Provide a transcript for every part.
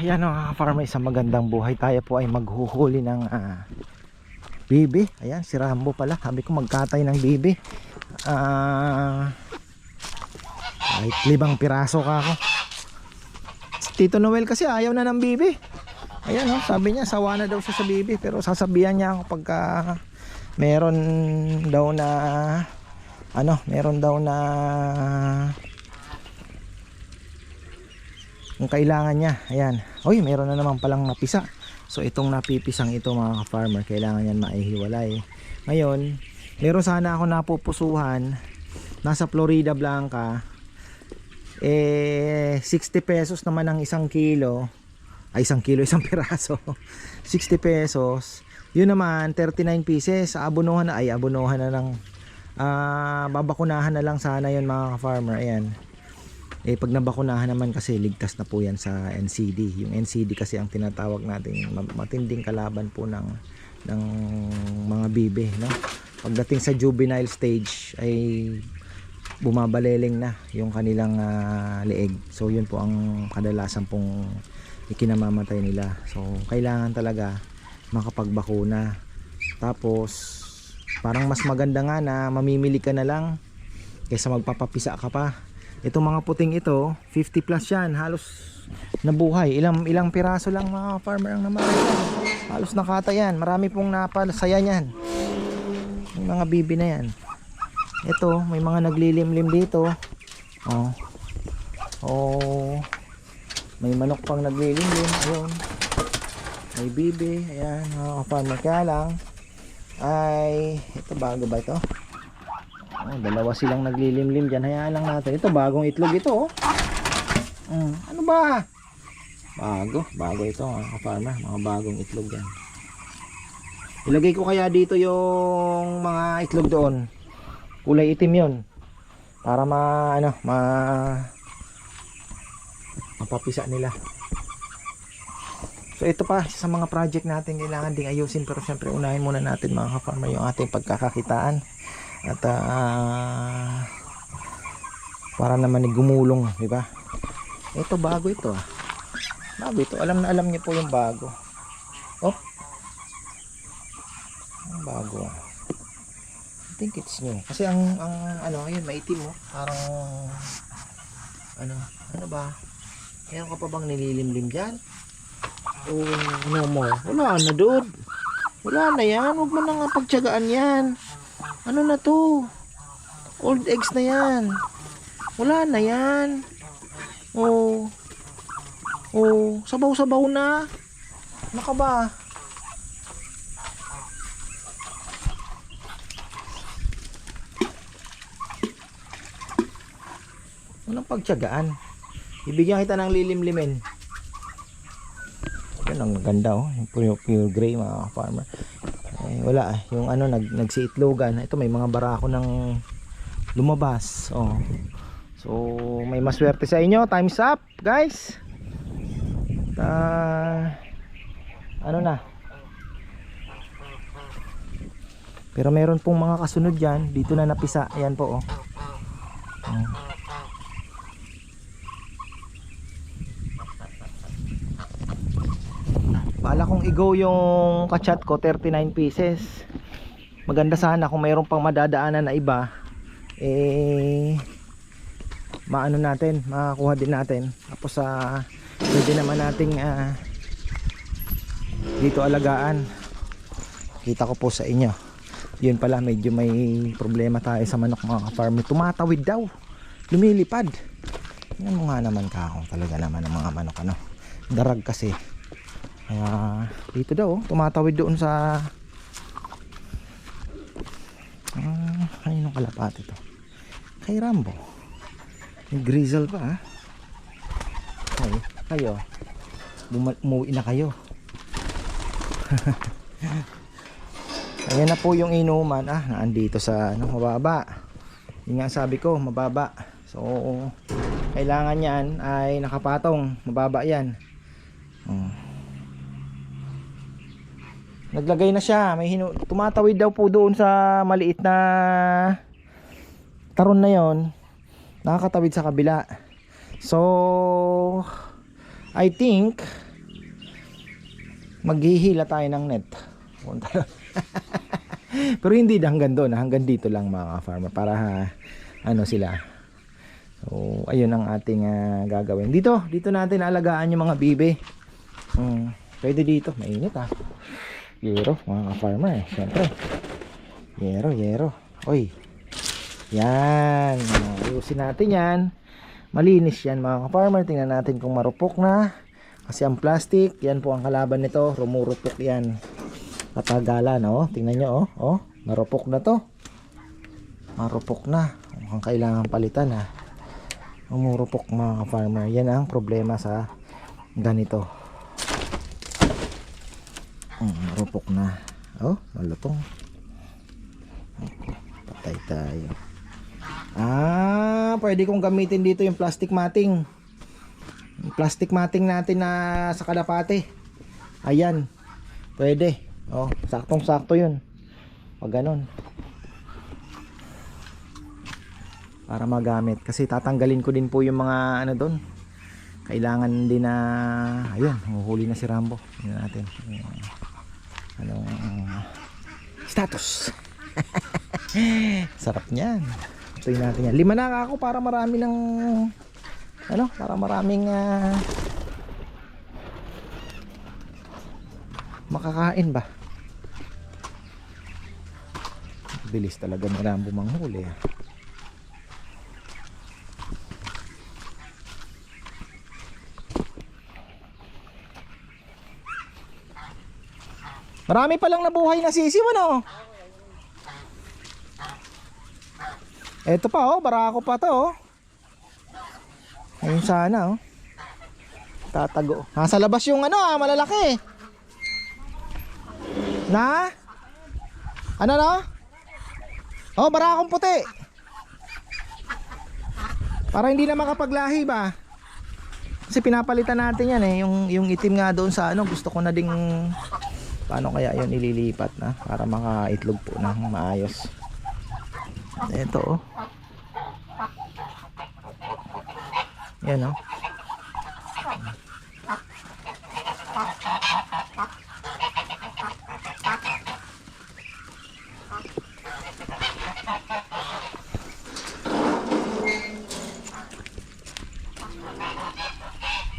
Ayan mga farmer, isang magandang buhay. Tayo po ay maghuhuli ng ah, bibi. Ayan, si Rambo pala. Sabi ko magkatay ng bibi. Ah, kahit libang piraso ka ako. Tito Noel kasi ayaw na ng bibi. Ayan oh, sabi niya sawa na daw siya sa bibi. Pero sasabihan niya ako pagka meron daw na ano, meron daw na kung kailangan niya. Ayan. Uy, meron na naman palang napisa. So itong napipisang ito mga ka-farmer, kailangan yan maihiwalay. Ngayon, meron sana ako napupusuhan nasa Florida Blanca. Eh 60 pesos naman ang isang kilo. Ay isang kilo, isang piraso. 60 pesos. Yun naman 39 pieces. Abonohan na ay abonohan na lang. Ah, babakunahan na lang sana 'yon mga ka-farmer. Ayan. Eh pag nabakunahan naman kasi ligtas na po yan sa NCD. Yung NCD kasi ang tinatawag natin ma- matinding kalaban po ng ng mga bibe, no? Pagdating sa juvenile stage ay bumabaleleng na yung kanilang ah, leeg. So yun po ang kadalasan pong ikinamamatay nila. So kailangan talaga makapagbakuna. Tapos parang mas maganda nga na mamimili ka na lang kaysa magpapapisa ka pa itong mga puting ito 50 plus yan halos nabuhay. Ilang ilang piraso lang mga farmer ang namatay. Halos nakata yan. Marami pong napasaya yan yung mga bibi na yan. Ito may mga naglilimlim dito. Oh. Oh. May manok pang naglilimlim. Ayun. May bibi. Ayan mga farmer. Kaya lang ay ito bago ba ito Oh, dalawa silang naglilimlim dyan. Hayaan lang natin. Ito, bagong itlog ito. Oh. Mm, ano ba? Bago. Bago ito, mga farmer. Mga bagong itlog yan. Ilagay ko kaya dito yung mga itlog doon. Kulay itim yon Para ma, ano, ma, mapapisa nila. So ito pa sa mga project natin kailangan ding ayusin pero syempre unahin muna natin mga farmer yung ating pagkakakitaan at ah, para naman gumulong di ba? Ito bago ito ah. Bago ito. Alam na alam niyo po yung bago. Oh. Ang bago ah. I think it's new. Kasi ang ang ano ayun maitim oh. Parang ano ano ba? Meron ka pa bang nililimlim dyan? Oh no more wala na dude. Wala na yan. Huwag mo na nga pagtyagaan yan ano na to? Old eggs na yan. Wala na yan. Oh. Oh, sabaw-sabaw na. Naka ba? Walang pagtyagaan. Ibigyan kita ng lilimlimin. Yan ang ganda oh. Pure, pure gray mga farmer. Eh, wala eh. Yung ano, nag, nagsiitlogan. Ito may mga barako ng lumabas. Oh. So, may maswerte sa inyo. Time's up, guys. Ah, ano na. Pero meron pong mga kasunod dyan. Dito na napisa. Ayan po, oh. Oh. Bala kong i-go yung kachat ko 39 pieces. Maganda sana kung mayroon pang madadaanan na iba eh maano natin, makakuha din natin. Tapos sa pwede naman nating ah, dito alagaan. Kita ko po sa inyo. Yun pala medyo may problema tayo sa manok mga farmer. Tumatawid daw. Lumilipad. Yan mo nga naman ka kung talaga naman ang mga manok ano. Darag kasi. Kaya dito daw, tumatawid doon sa Ah, kaninong kalapati to? Kay Rambo. Yung grizzle pa ha. Kayo, kayo. Bumal umuwi na kayo. Ayan na po yung inuman. Ah, naandito sa ano, mababa. Yung nga sabi ko, mababa. So, kailangan yan ay nakapatong. Mababa yan. Oh. Naglagay na siya. May hinu tumatawid daw po doon sa maliit na taron na 'yon. Nakakatawid sa kabila. So I think maghihila tayo ng net. Pero hindi hanggang doon, hanggang dito lang mga farmer para ha, ano sila. So, ayun ang ating ah, gagawin. Dito, dito natin alagaan yung mga bibe. Hmm, pwede dito, mainit ah. Yero, mga farmer, syempre. Yero, yero. Oy. Yan, ayusin natin yan. Malinis yan mga farmer. Tingnan natin kung marupok na. Kasi ang plastic, yan po ang kalaban nito. Rumurupok yan. Katagalan, oh. Tingnan nyo, oh. Oh, marupok na to. Marupok na. Mukhang kailangan palitan, ha. Umurupok mga farmer. Yan ang problema sa ganito. Mm, marupok na. Oh, malutong. Patay tayo. Ah, pwede kong gamitin dito yung plastic matting. Yung plastic matting natin na sa kalapate. Ayan. Pwede. Oh, saktong-sakto 'yun. Pag ganun. Para magamit kasi tatanggalin ko din po yung mga ano doon. Kailangan din na ayun, huhuli na si Rambo. Tingnan natin. Anong status? Sarap niyan. Ituloy natin yan. Lima na ako para marami ng ano, para maraming ah, makakain ba? Bilis talaga ni Rambo manghuli. ah. Marami palang nabuhay na sisiw ano? Ito pa oh, barako pa to oh. Ayun sana oh. Tatago. Nasa labas yung ano ah, malalaki. Na? Ano no? Oh, barakong puti. Para hindi na makapaglahi ba? Kasi pinapalitan natin yan eh. Yung, yung itim nga doon sa ano, gusto ko na ding paano kaya yun ililipat na para makaitlog po ng maayos. Ito oh. Yan oh.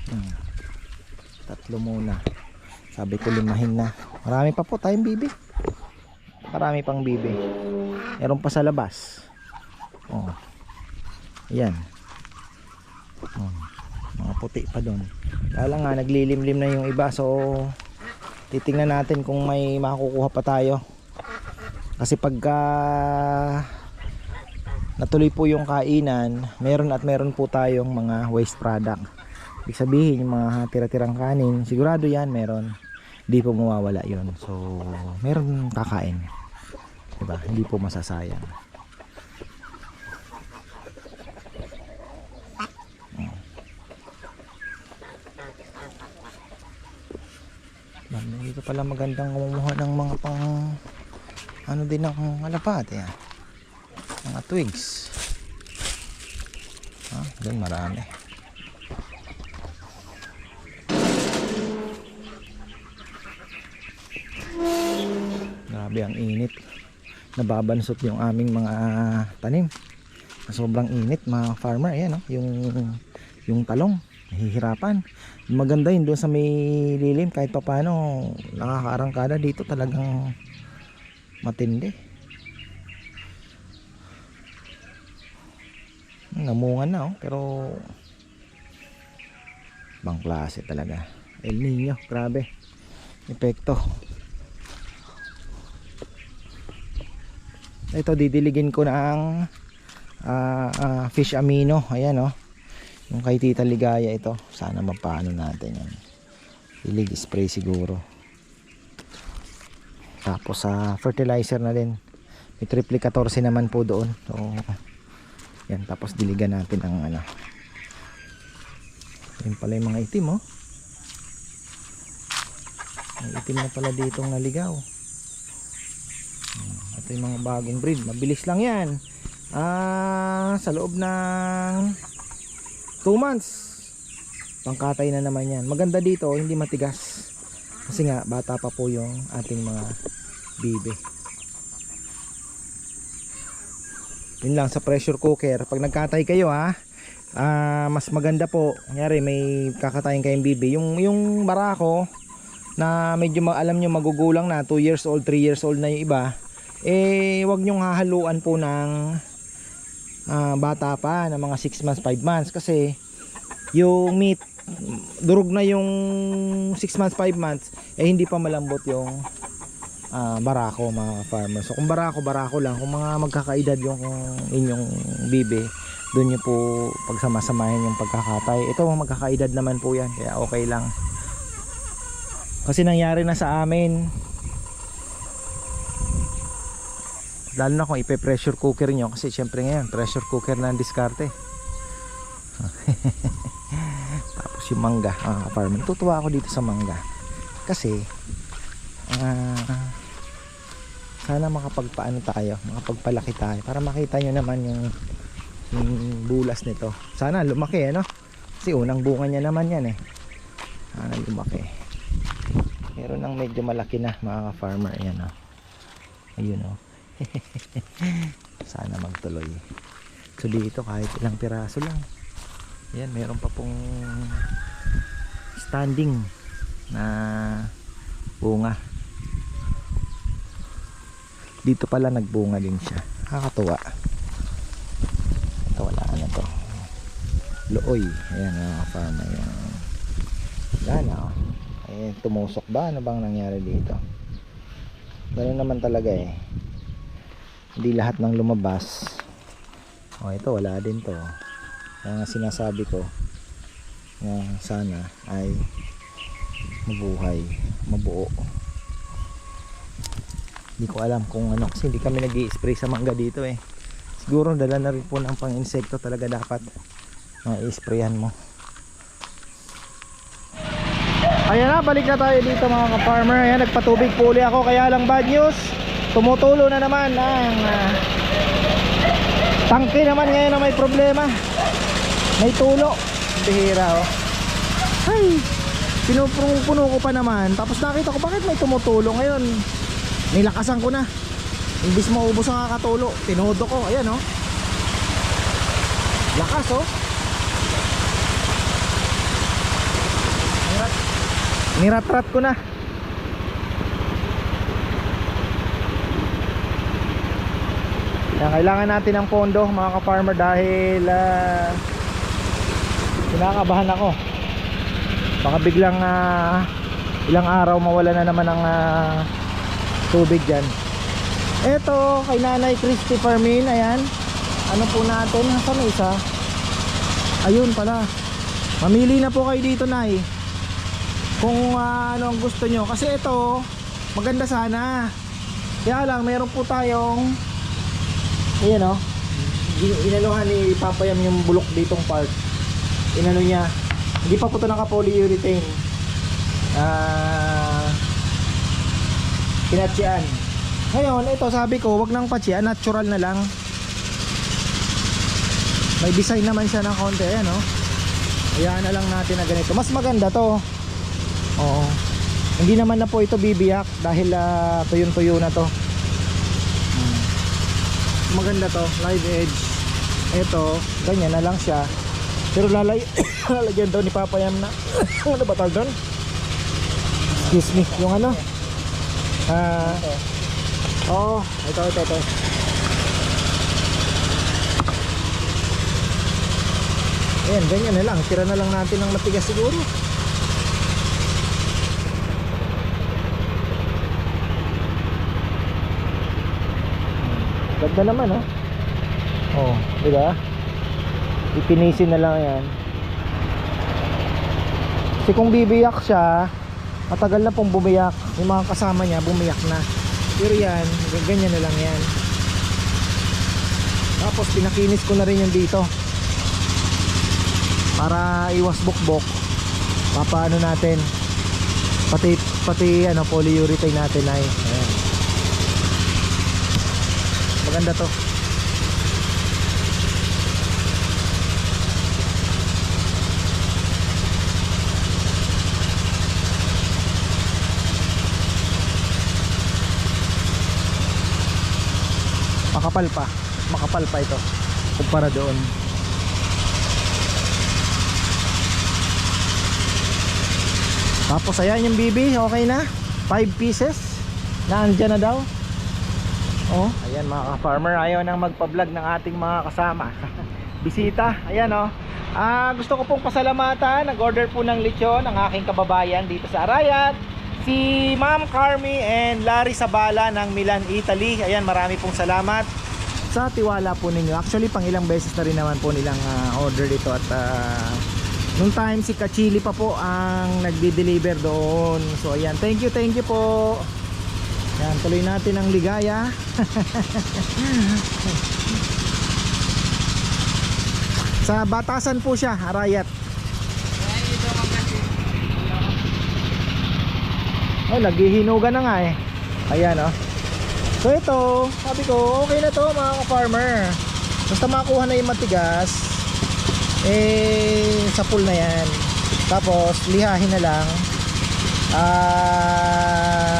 Hmm. Tatlo muna. Sabi ko limahin na. Marami pa po tayong bibi. Marami pang bibi. Meron pa sa labas. Oh. Ayan. Oh. Mga puti pa doon. Kaya lang nga naglilimlim na yung iba so titingnan natin kung may makukuha pa tayo. Kasi pagka natuloy po yung kainan, meron at meron po tayong mga waste product. Ibig sabihin yung mga tira-tirang kanin, sigurado yan meron. Hindi po mawawala yon So, meron kakain. Diba? Hindi po masasayang. Hmm. Dito pala magandang kumuha ng mga pang ano din ng alapate ah. Mga twigs. Ah, doon marami. Grabe ang init. Nababansot yung aming mga tanim. Sobrang init mga farmer. Ayan oh, yung, yung talong. Nahihirapan. Maganda yun doon sa may lilim. Kahit pa paano nakakaarangkada dito talagang matindi. Namungan na oh. Pero bang klase talaga. El Nino. Grabe. Epekto. Ito didiligin ko ng ah, ah, fish amino. Ayan oh. Yung kay tita ligaya ito. Sana mapano natin yan. Ilig spray siguro. Tapos sa fertilizer na din. May triple 14 naman po doon. So yan. Tapos diligan natin ang ano. Yun pala yung mga itim oh. May itim na pala ditong naligaw ito yung mga bagong breed. Mabilis lang yan. Ah, sa loob ng 2 months. Pangkatay na naman yan. Maganda dito, hindi matigas. Kasi nga, bata pa po yung ating mga bibe. Yun lang sa pressure cooker. Pag nagkatay kayo ha, ah, mas maganda po. Kunyari may kakatayin kayong bibe. Yung, yung barako na medyo alam nyo magugulang na 2 years old, 3 years old na yung iba. Eh, wag nyong hahaluan po ng ah, bata pa na mga 6 months, 5 months. Kasi yung meat, durog na yung 6 months, 5 months, eh hindi pa malambot yung ah, barako mga farmers. So kung barako, barako lang. Kung mga magkakaedad yung inyong bibe, doon nyo po pagsamasamahin yung pagkakatay. Ito magkakaedad naman po yan, kaya okay lang. Kasi nangyari na sa amin, lalo na kung ipe-pressure cooker nyo, kasi syempre ngayon, pressure cooker na ang diskarte. Tapos yung mangga, mga farmer. Tutuwa ako dito sa mangga. Kasi, ah, sana makapagpaano tayo makapagpalaki tayo para makita nyo naman yung, yung bulas nito sana lumaki ano kasi unang bunga niya naman yan eh sana lumaki meron ng medyo malaki na mga farmer yan oh. ayun oh sana magtuloy. So dito kahit ilang piraso lang. Yan meron pa pong standing na bunga. Dito pala nagbunga din siya. Nakakatuwa. Ito wala na to. Looy. Ayan mga farmer yan wala na oh. eh, tumusok ba? Ano bang nangyari dito? Ganun naman talaga eh hindi lahat ng lumabas. Oh ito wala din to. Nga sinasabi ko na sana ay mabuhay mabuo. Hindi ko alam kung ano kasi hindi kami nag spray sa mangga dito eh. Siguro dala na rin po ng pang insekto talaga dapat na i-sprayan mo. Ayan na balik na tayo dito mga ka-farmer. Ayan nagpatubig po uli ako kaya lang bad news tumutulo na naman ang ah, tangke naman ngayon na may problema. May tulo. Bihira oh. Ay pinupuno ko pa naman. Tapos nakita ko bakit may tumutulo ngayon? Nilakasan ko na. Imbis maubos ang kakatulo tinodo ko. Ayan oh. Lakas oh. Nirat niratrat ko na Yan, kailangan natin ng pondo mga ka-farmer dahil uh, kinakabahan ako. Baka biglang ah, ilang araw mawala na naman ng ah, tubig dyan. Eto kay nanay Christy Farmin ayan. Ano po natin? Nasa may isa? Ayun pala. Mamili na po kayo dito nay. Kung ah, ano ang gusto nyo. Kasi ito maganda sana. Kaya lang meron po tayong ayan o inanuhan ni Papayam yung bulok ditong part. Inano niya hindi pa po ito naka-polyurethane. Ah pinatsian ngayon ito sabi ko wag nang patsian natural na lang. May design naman siya ng konti ayan o hayaan na lang natin na ganito. Mas maganda to. Oo. Hindi naman na po ito bibiyak dahil uh, tuyong tuyo na to. Maganda to live edge. Ito ganyan na lang siya. Pero lalay lalagyan daw ni Papa Yam na ano ba tawag doon? Excuse me yung ano? Ah oh ito ito ito. Ayan ganyan na lang. Tira na lang natin ng matigas siguro ganda naman oh. Oh di ba ipinisin na lang yan. Kasi kung bibiyak siya matagal na pong bumiyak. Yung mga kasama niya bumiyak na. Pero yan ganyan na lang yan. Tapos pinakinis ko na rin yung dito. Para iwas bukbok. Papaano natin? Pati pati ano polyurethane natin ay. ayan maganda to. Makapal pa. Makapal pa ito. Kumpara doon. Tapos ayan yung bibi okay na. 5 pieces. Na andyan na daw oh. Ayan mga ka-farmer ayaw nang magpa-vlog ng ating mga kasama. Bisita. Ayan oh. Ah, gusto ko pong pasalamatan nag-order po ng lechon ang aking kababayan dito sa Arayat. Si Ma'am Carmi and Larry Sabala ng Milan, Italy. Ayan marami pong salamat. Sa tiwala po ninyo actually pang ilang beses na rin naman po nilang ah, order dito at ah, nung time si Kachili pa po ang nagdi-deliver doon. So ayan thank you thank you po yan tuloy natin ang ligaya sa batasan po siya Arayat Oh, naghihinugan na nga eh. Ayan oh. So ito, sabi ko, okay na to mga ka-farmer. Basta makuha na yung matigas, eh, sa pool na yan. Tapos, lihahin na lang. At,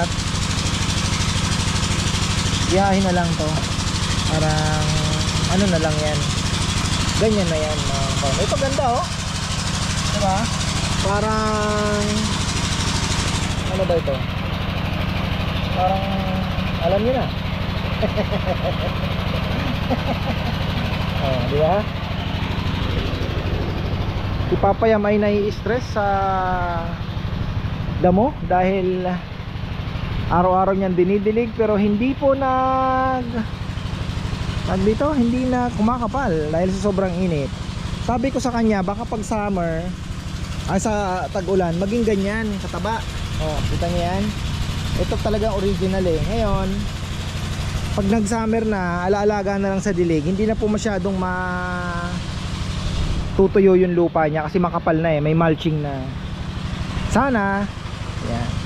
lihahin na lang to. Parang, ano na lang yan. Ganyan na yan mga. Ito ganda oh. Diba? Parang, ano ba ito? Parang alam niyo na. oh, di ba? Si Papa Yam ay nai-stress sa damo dahil araw-araw niyang dinidilig pero hindi po nag tag dito, hindi na kumakapal dahil sa sobrang init. Sabi ko sa kanya, baka pag summer ay sa tag-ulan, maging ganyan, kataba. Oh, kita niyo yan? Ito talaga original eh. Ngayon, pag nag-summer na, alaalaga na lang sa dilig, hindi na po masyadong ma tutuyo yung lupa niya kasi makapal na eh, may mulching na. Sana, yan.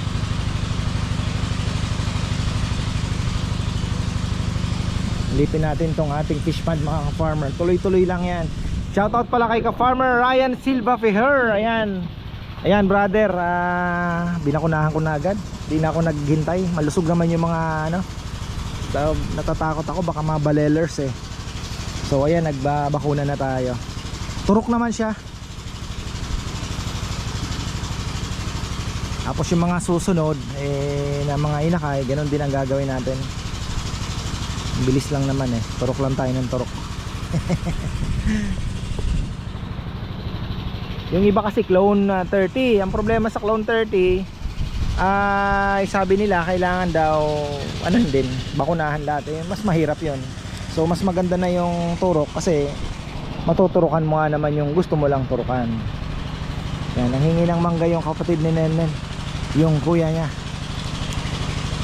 Lipin natin tong ating fish pond mga ka-farmer. Tuloy-tuloy lang yan. Shoutout pala kay ka-farmer Ryan Silva Feher. Ayan. Ayan brother, ah, binakunahan ko na agad. Di na ako naghintay. Malusog naman yung mga ano. Natatakot ako baka mga balelers eh. So ayan, nagbabakuna na tayo. Turok naman siya. Tapos yung mga susunod eh, na mga inakay, ganun din ang gagawin natin. Bilis lang naman eh. Turok lang tayo ng turok. Yung iba kasi clone ah, 30. Ang problema sa clone 30 ay sabi nila kailangan daw ano din, bakunahan lahat. Eh, mas mahirap 'yon. So mas maganda na yung turok kasi matuturukan mo nga naman yung gusto mo lang turukan. Yan, nanghingi ng mangga yung kapatid ni Nenen. Yung kuya niya.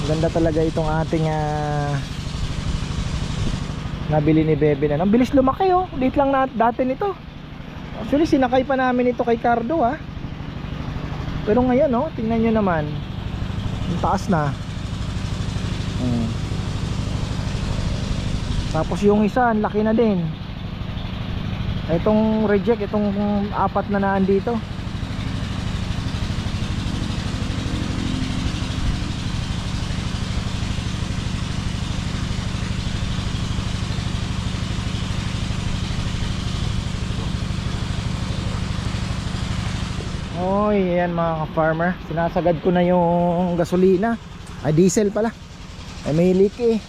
Ganda talaga itong ating ah, nabili ni Bebe na. Ang bilis lumaki oh. Date lang na dati nito. Actually, sinakay pa namin ito kay Cardo ah. Pero ngayon, oh, tingnan nyo naman. Ang taas na. Hmm. Tapos yung isa, ang laki na din. Itong reject, itong apat na naan dito. Oy, ayan mga ka-farmer. Sinasagad ko na yung gasolina. Ay, diesel pala. Ay, may leak eh.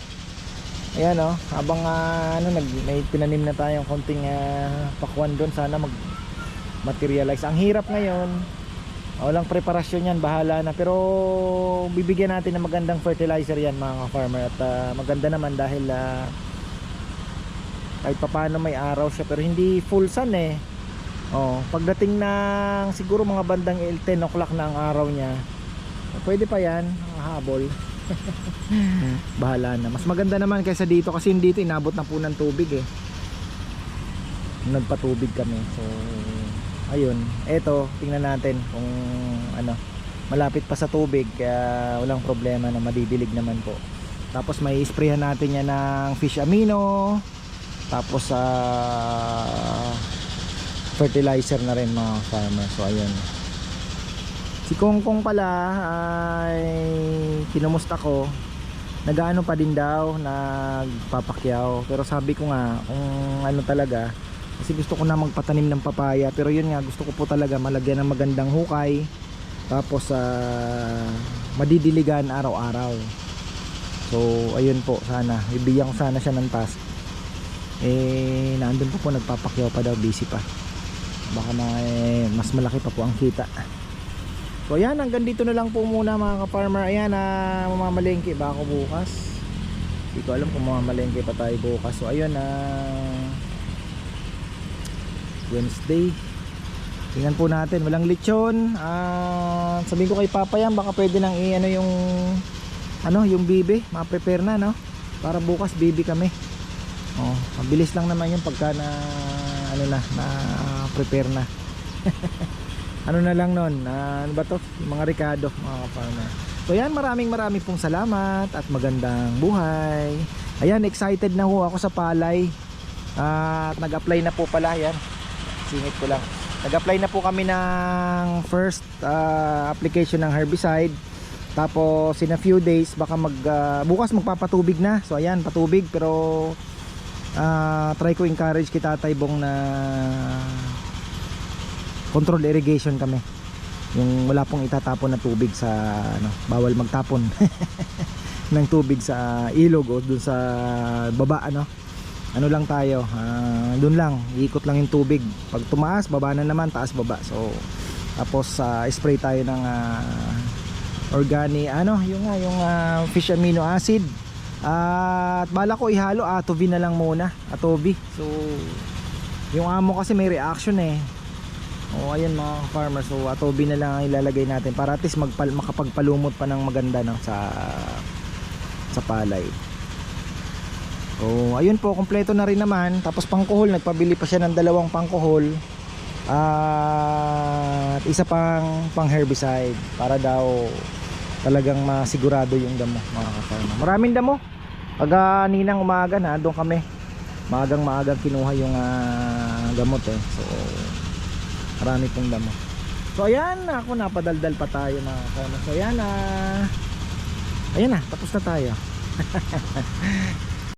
Ayan oh, habang ah, ano, nag, may tinanim na tayong konting ah, pakwan doon. Sana mag materialize. Ang hirap ngayon. Walang preparasyon yan, bahala na. Pero bibigyan natin ng magandang fertilizer yan mga ka-farmer. At ah, maganda naman dahil ah, kahit papano may araw siya. Pero hindi full sun eh. Oh, pagdating ng siguro mga bandang 10 o'clock na ang araw niya. Pwede pa 'yan, habol. Bahala na. Mas maganda naman kaysa dito kasi dito inabot na po ng tubig eh. Nagpatubig kami. So ayun, eto tingnan natin kung ano malapit pa sa tubig kaya walang problema na madidilig naman po. Tapos may sprayan natin yan ng fish amino. Tapos sa fertilizer na rin mga farmer. So ayun si Kong Kong pala ay kinumusta ko. Nagaano pa din daw nagpapakyaw. Pero sabi ko nga kung ano talaga kasi gusto ko na magpatanim ng papaya. Pero yun nga gusto ko po talaga malagyan ng magandang hukay. Tapos ah, madidiligan araw-araw. So ayun po sana. Bibigyan ko sana siya ng task. Eh naandun po po nagpapakyaw pa daw. Busy pa baka na, eh, mas malaki pa po ang kita. So ayan hanggang dito na lang po muna mga ka-farmer. Ayan na mamamalengke ba ako bukas? Hindi ko alam kung mamamalengke pa tayo bukas. So ayun na Wednesday. Tingnan po natin. Walang lechon. Ah sabihin ko kay Papa yan baka pwede nang i-ano yung ano yung bibi. Ma-prepare na no? Para bukas bibi kami. Oh mabilis lang naman yung pagka na ano na na prepare na. Ano na lang nun ah, ano ba to? Mga ricado mga farmer so yan maraming maraming pong salamat at magandang buhay. Ayan excited na ho ako sa palay. At nag-apply na po pala yan. Singit ko lang. Nag-apply na po kami ng first ah, application ng herbicide. Tapos in a few days baka mag ah, bukas magpapatubig na. So ayan patubig pero ah, try ko encourage kita taybong na controlled irrigation kami. Yung wala pong itatapon na tubig sa ano, bawal magtapon. Ng tubig sa ilog o dun sa baba ano. Ano lang tayo ah, dun lang. Ikot lang yung tubig. Pag tumaas baba na naman taas baba. So tapos ah, spray tayo ng ah, organic ano yung nga yung ah, fish amino acid at bala ko ihalo atobi na lang muna atobi so yung amo kasi may reaction eh o ayan mga farmer so atobi na lang ang ilalagay natin para at least magpal makapagpalumot pa ng maganda no, sa sa palay So, ayun po, kompleto na rin naman. Tapos pangkuhol, nagpabili pa siya ng dalawang pangkuhol. At isa pang pang herbicide para daw talagang masigurado yung damo, mga ka-farmer. Maraming damo. Pag ah, ninang umaga na, doon kami. Maagang maagang kinuha yung ah, gamot eh. So, marami pong damo. So, ayan, ako napadaldal pa tayo mga ka-farmer. So, ayan na. ayan na, tapos na tayo.